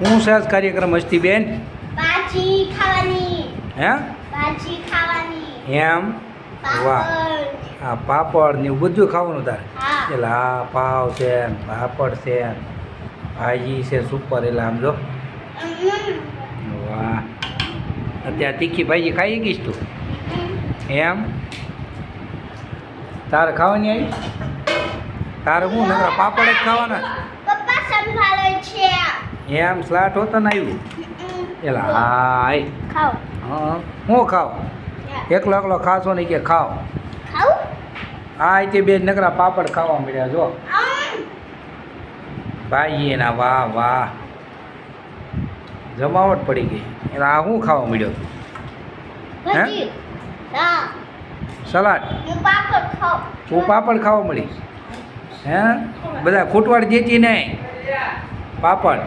હું સાસ કાર્યક્રમ હસ્તી બેન? ખાવાની. હે? ખાવાની. એમ? વાહ. હા આ પાપડ ને એવું બધું ખાવાનું તારે? એટલે આ પાવ છે પાપડ છે ભાજી છે સુપર એટલે આમ જો. વાહ. અત્યારે તીખી ભાજી ખાઈ ગઈશ તું? એમ? તારે ખાવાની આવી? તારે હું? નકરા પાપડ જ ખાવાના? પપ્પા સંભાળે છે. એમ સ્લાટ હોતો ને આવ્યું એલા હાય. ખાઓ. હું ખાવ એકલો એકલો ખાશો નહીં કે ખાવ ખાવું આ તે બે નકરા પાપડ ખાવા મળ્યા જો. ભાઈ એના વાહ વાહ. જમાવટ પડી ગઈ. એટલે આ હું ખાવા મળ્યો? હે? સલાડ? હું તું પાપડ ખાવા મળી હે? બધા ખૂટવાડ દેતી નહીં. પાપડ.